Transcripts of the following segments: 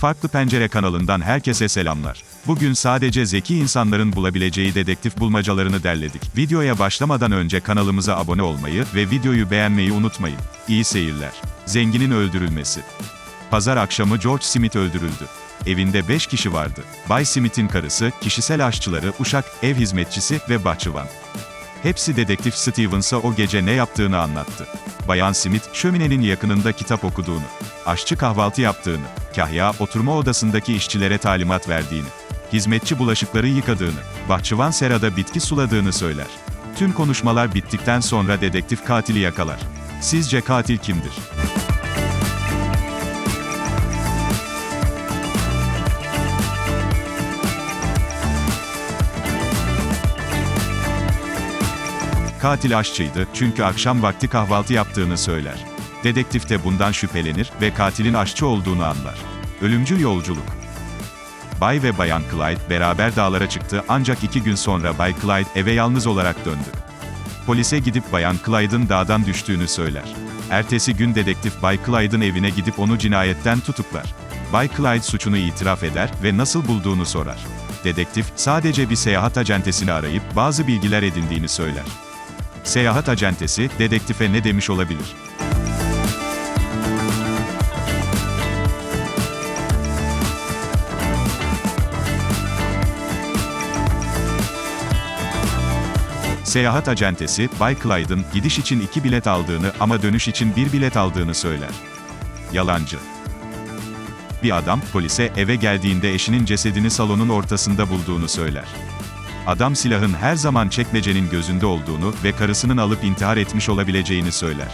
Farklı Pencere kanalından herkese selamlar. Bugün sadece zeki insanların bulabileceği dedektif bulmacalarını derledik. Videoya başlamadan önce kanalımıza abone olmayı ve videoyu beğenmeyi unutmayın. İyi seyirler. Zenginin öldürülmesi. Pazar akşamı George Smith öldürüldü. Evinde 5 kişi vardı. Bay Smith'in karısı, kişisel aşçıları, uşak, ev hizmetçisi ve bahçıvan. Hepsi dedektif Stevens'a o gece ne yaptığını anlattı. Bayan Smith, şöminenin yakınında kitap okuduğunu, aşçı kahvaltı yaptığını, kahya oturma odasındaki işçilere talimat verdiğini, hizmetçi bulaşıkları yıkadığını, bahçıvan serada bitki suladığını söyler. Tüm konuşmalar bittikten sonra dedektif katili yakalar. Sizce katil kimdir? Katil aşçıydı çünkü akşam vakti kahvaltı yaptığını söyler. Dedektif de bundan şüphelenir ve katilin aşçı olduğunu anlar. Ölümcül yolculuk. Bay ve Bayan Clyde beraber dağlara çıktı ancak iki gün sonra Bay Clyde eve yalnız olarak döndü. Polise gidip Bayan Clyde'ın dağdan düştüğünü söyler. Ertesi gün dedektif Bay Clyde'ın evine gidip onu cinayetten tutuklar. Bay Clyde suçunu itiraf eder ve nasıl bulduğunu sorar. Dedektif, sadece bir seyahat acentesini arayıp bazı bilgiler edindiğini söyler. Seyahat acentesi, dedektife ne demiş olabilir? Seyahat acentesi, Bay Clyde'ın gidiş için iki bilet aldığını ama dönüş için bir bilet aldığını söyler. Yalancı. Bir adam, polise eve geldiğinde eşinin cesedini salonun ortasında bulduğunu söyler. Adam silahın her zaman çekmecenin gözünde olduğunu ve karısının alıp intihar etmiş olabileceğini söyler.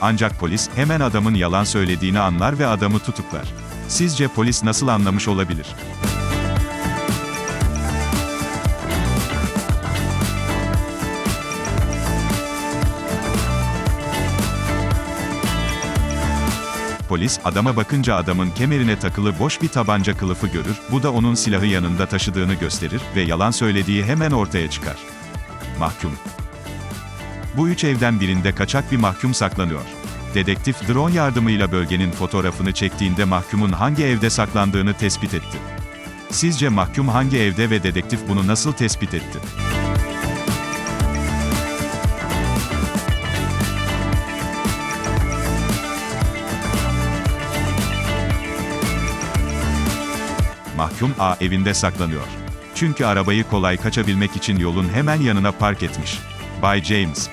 Ancak polis hemen adamın yalan söylediğini anlar ve adamı tutuklar. Sizce polis nasıl anlamış olabilir? Polis, adama bakınca adamın kemerine takılı boş bir tabanca kılıfı görür, bu da onun silahı yanında taşıdığını gösterir ve yalan söylediği hemen ortaya çıkar. Mahkum. Bu üç evden birinde kaçak bir mahkum saklanıyor. Dedektif drone yardımıyla bölgenin fotoğrafını çektiğinde mahkumun hangi evde saklandığını tespit etti. Sizce mahkum hangi evde ve dedektif bunu nasıl tespit etti? Mahkum A evinde saklanıyor. Çünkü arabayı kolay kaçabilmek için yolun hemen yanına park etmiş. Bay James.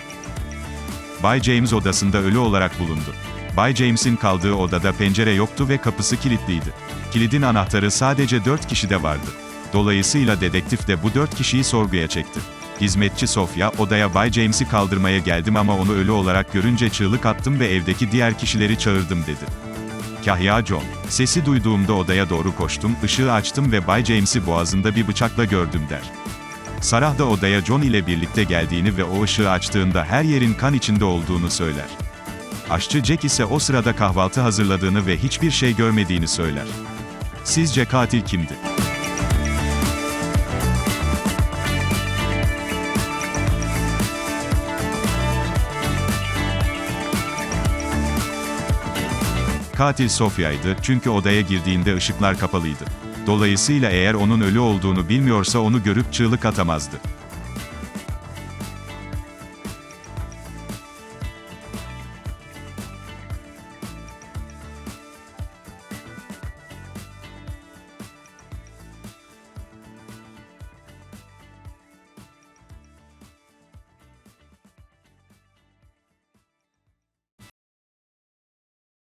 Bay James odasında ölü olarak bulundu. Bay James'in kaldığı odada pencere yoktu ve kapısı kilitliydi. Kilidin anahtarı sadece 4 kişide vardı. Dolayısıyla dedektif de bu 4 kişiyi sorguya çekti. Hizmetçi Sofia, odaya Bay James'i kaldırmaya geldim ama onu ölü olarak görünce çığlık attım ve evdeki diğer kişileri çağırdım dedi. Kahya John. Sesi duyduğumda odaya doğru koştum, ışığı açtım ve Bay James'i boğazında bir bıçakla gördüm der. Sarah da odaya John ile birlikte geldiğini ve o ışığı açtığında her yerin kan içinde olduğunu söyler. Aşçı Jack ise o sırada kahvaltı hazırladığını ve hiçbir şey görmediğini söyler. Sizce katil kimdi? Katil Sofya'ydı çünkü odaya girdiğinde ışıklar kapalıydı. Dolayısıyla eğer onun ölü olduğunu bilmiyorsa onu görüp çığlık atamazdı.